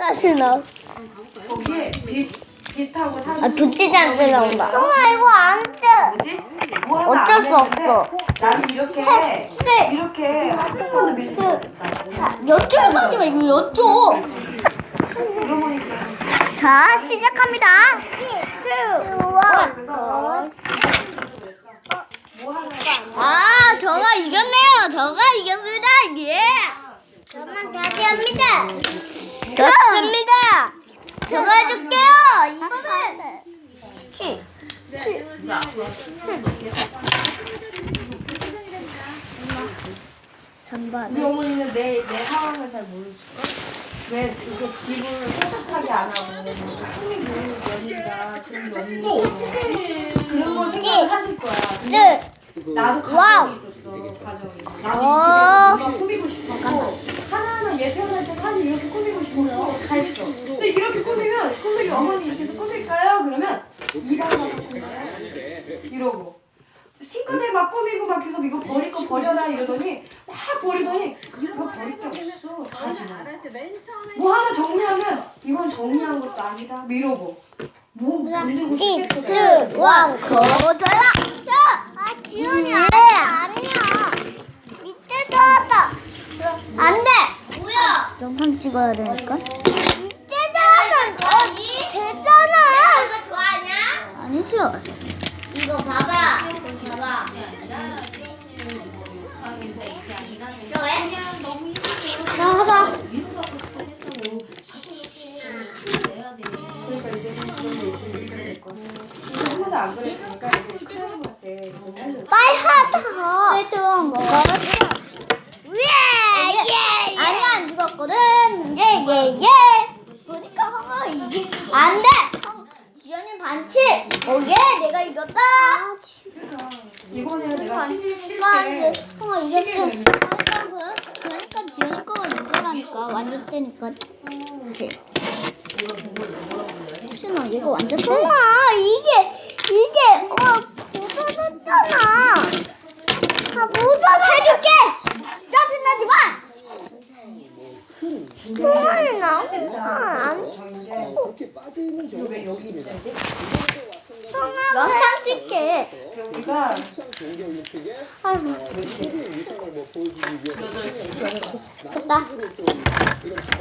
가스나. 거기에 빛, 빛하고 사진. 아, 도치장도 나온다. 형아, 이거 안 돼. 뭐지? 뭐 하나 어쩔 안수 없어. 나는 이렇게 네. 이렇게 한쪽으로 밀리겠다. 여쪽에서 하지 마, 이거 여쪽. 자, 시작합니다. 2, 뭐 하나 아, 저가 이겼네요. 저가 이겼습니다. 예. 저만 다시 합니다. 저가 해줄게요. 치. 전반. 우리 어머니는 내, 내 상황을 잘 모르실걸? 왜 이렇게 집을 깨끗하게 안 하고 꾸미고 며느리가 좋은 며느리 그런 거 생각하실 거야. 근데 네. 나도 와우. 가족이 있었어 가족이. 어. 나도 이 집에 뭔가 꾸미고 싶었고 얘 태어날 때 사실 이렇게 꾸미고 다 했어. 근데 이렇게 꾸미면 꾸미기 어머니 이렇게 해서 꾸밀까요? 그러면 꾸밀까요? 이러고. 싱크대 막 꾸미고 막 계속 이거 버릴 거 버려라 이러더니 막 버리더니 이거 버릴 게 없어. 다 집어. 뭐 하나 정리하면 이건 정리한 것도 아니다. 뭐 이러고. 뭐 돌리고 싶겠어 거절라 자, 아 지훈이 아니야 아니야 밑에도 하다 안돼 뭐야 영상 찍어야 되니까 하면 어디 되잖아 이거 좋아하냐 아니 싫어 이거 봐봐 봐봐 이거 왜? 자 하자 그러니까 좀 해줘 빨리 하자. 거. 예! 예! 아니 안 죽었거든. 예, 예, 예. 보니까 형아 이게 안 돼. 형, 지연이 반칙. 어, 예, 내가 이겼다. 이번에는 내가 아, 때 이제 형아 이겼어. 그러니까 그- 지연이 거가 이거라니까 완전 세니까. 그치? 신아 이거 완전 세. 형아 이게 이게 어 묻어졌잖아. 아 묻어서 해줄게. 짜증나지 마. 왜 여기 있습니다. 있는데? 영상 찍게. 여기가 참 동계올림픽에 최고의 위상을 뭐 보여주기 위해서 됐다.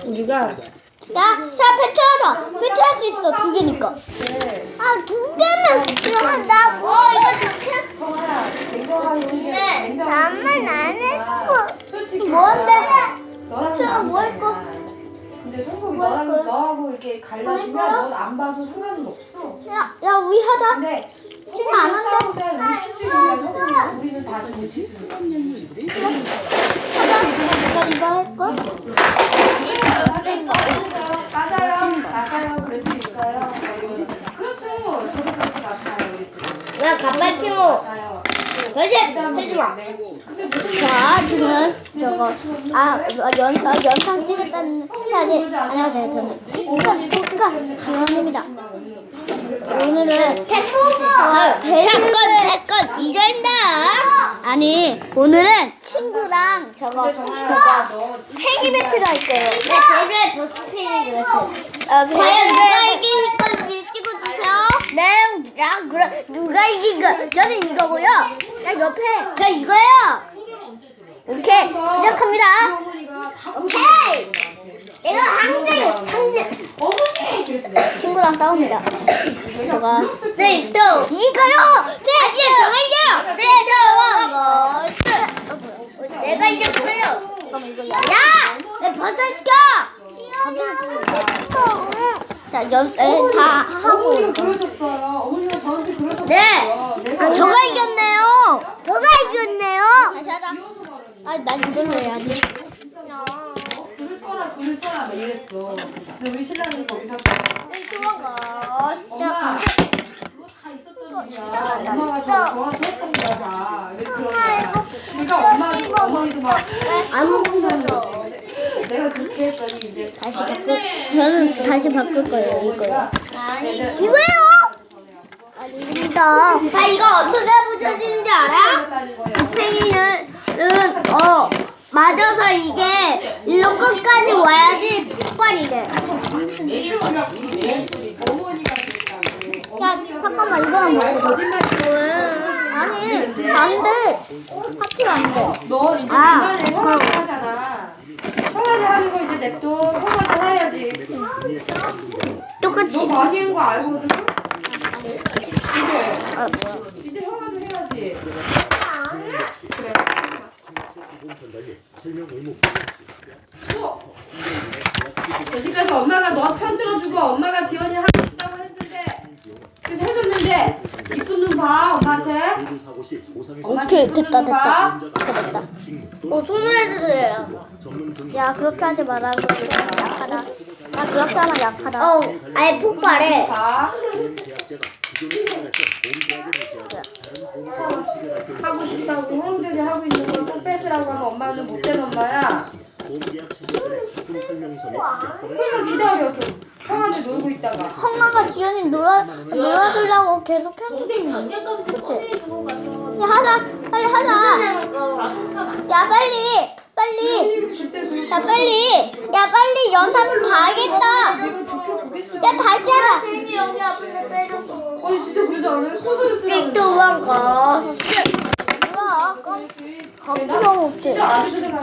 우리가 야, 자 배틀하자. 배틀할 수 있어 두 개니까. 네. 아두 개면 지원한다. 어 이거 좋겠어. 나만 안 했고. 뭔데? 제가 뭐할 거? 근데 성국이 뭐할 너랑 거야? 너하고 이렇게 갈라지면? 넌 안 봐도 상관은 없어. 야, 야 우리 하자. 근데 지금 안 한다. 싸우면 우리 수준이랑 성국이랑 우리는 다시 못 치수니까. 하자. 이거 할 걸. 맞아요, 맞아요. 그럴 수 있어요. 그렇죠. 저도 그렇게 맞아요, 우리 집. 야, 가빨 티모. 맞아요. 그렇지. 해지 마. 근데 무슨 자, 지금 저거 아, 연, 아, 연상 찍었다는 해야지. 안녕하세요. 저는 틱톡 톡각 지원입니다. 오늘은 태국어 백건 백건 이런다. 아니 오늘은 친구랑 저거 너 팽이 배틀 할 거예요. 네, 보스 팽이 배틀. 어, 과연 누가 이길 건지 찍어주세요. 네, 누가 이긴 거? 저는 이거고요. 야, 옆에 저 이거요. 오케이, 시작합니다. 오케이. 내가 항상 상대. 내가. 친구랑 싸웁니다. 저가 네, 또 이거요. 네, 네, 저가 이겨요. 네, 저 내가 이겼어요. 잠깐만 이거 야, 내 버섯시켜. 자, 연, 에, 다 하고. 어머니가 그러셨어요. 어머니가 저한테 그러셨어요. 네. 내가 아, 저가 이겼네요. 저가 이겼네요. 다시 하자. 지어서 말하는 아, 난 이걸로 해야지. 어, 글을 써라, 글을 써라, 막 이랬어. 근데 우리 신랑은 거기서 좋아가. 엄마, 시작하. 그거 다 있었던 일이야. 엄마가 저, 저한테 했던 거야, 다. 왜 그런 거야. 그러니까 엄마도, 어머니도 막 아무것도 거지. 내가 그렇게 했더니 이제 다시 바꿀. 저는 다시 바꿀 거예요. 이거요. 아니, 이거요. 아닙니다. 아 이거 어떻게 부서지는지 알아? 팽이는 어 맞아서 이게 일로 끝까지 와야지 폭발이 돼. 야, 잠깐만, 먹자. 거짓말 아니, 안 돼. 합치가 안 돼. 너 이제 아, 중간에 형아들 하잖아. 형아들 하는 거 이제 냅둬. 형아들 해야지. 똑같이. 너 많이 한 거 알거든? 이제 아, 뭐야. 이제 형아들 해야지. 그래. 또 여지까지 엄마가 너 편 들어주고 엄마가 지원이 하고 싶다고 했는데 그래서 해줬는데 이쁜 눈 봐 엄마한테 오케이, 됐다, 됐다. 봐. 됐다. 어, 손을 해주세요. 야, 그렇게 하지 말라고. 약하다. 야, 그렇게 하면 약하다. 어, 아예 폭발해. 봐. 하고 싶다고 형들이 하고 있는 걸또 뺏으라고 하면 엄마는 못된 엄마야. 그러면 기다려 좀. 형한테 놀고 있다가. 엄마가 지연이 놀아, 놀아주려고 계속 해주는 그치? 야, 하자. 빨리 하자. 야, 빨리. 빨리. 야, 빨리. 야, 빨리 연습 보겠어. 야, 다시 하자. 아니 진짜 그러지 않아요? 소설을 쓰라고. 도망가. 뭐야, 깜, 갑자기 없지. 진짜